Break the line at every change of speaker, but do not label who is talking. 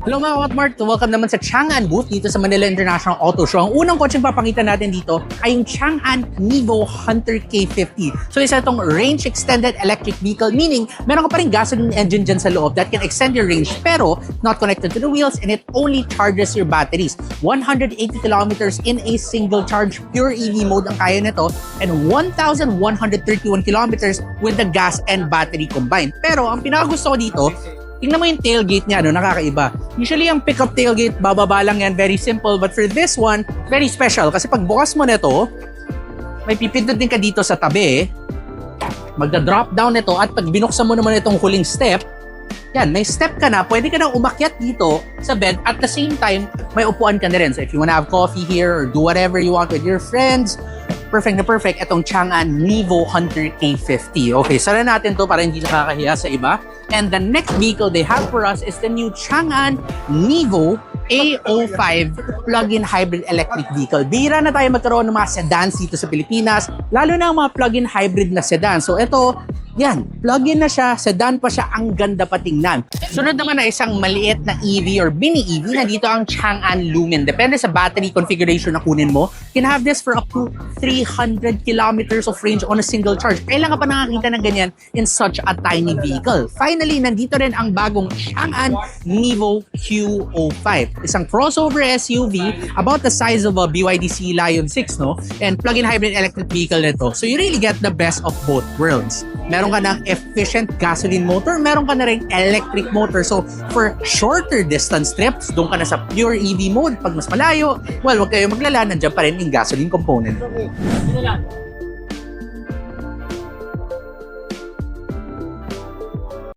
Hello mga Hotmart! Welcome naman sa Chang'an booth dito sa Manila International Auto Show. Ang unang kotseng papakita natin dito ay yung Chang'an Nivo Hunter K50. So isa itong range extended electric vehicle meaning meron ka pa rin gasoline engine dyan sa loob that can extend your range pero not connected to the wheels and it only charges your batteries. 180 kilometers in a single charge pure EV mode ang kaya nito and 1,131 kilometers with the gas and battery combined. Pero ang pinakagusto ko dito Tingnan mo yung tailgate niya, ano, nakakaiba. Usually, ang pickup tailgate, bababa lang yan, very simple. But for this one, very special. Kasi pag bukas mo nito, may pipindutin ka dito sa tabi. Magda-drop down nito at pag binuksan mo naman itong huling step, yan, may step ka na, pwede ka nang umakyat dito sa bed at the same time, may upuan ka na rin. So if you wanna have coffee here or do whatever you want with your friends, perfect na perfect itong Chang'an Nivo Hunter K50. Okay, sara natin to para hindi nakakahiya sa iba. And the next vehicle they have for us is the new Chang'an Nivo A05 plug-in hybrid electric vehicle. Bira na tayo magkaroon ng mga sedans dito sa Pilipinas, lalo na ang mga plug-in hybrid na sedan. So ito, yan, plug-in na siya, sedan pa siya, ang ganda patingnan. Sunod naman na isang maliit na EV or mini EV na dito ang Chang'an Lumen. Depende sa battery configuration na kunin mo, can have this for up to 300 kilometers of range on a single charge. Kailan ka pa nakakita ng ganyan in such a tiny vehicle? Finally, nandito rin ang bagong Chang'an Nivo Q05. Isang crossover SUV about the size of a BYD Sea Lion 6, no? And plug-in hybrid electric vehicle nito. So you really get the best of both worlds. Meron ka ng efficient gasoline motor, meron ka na rin electric motor. So for shorter distance trips, doon ka na sa pure EV mode. Pag mas malayo, well, wag kayo maglala, nandiyan pa rin yung gasoline component.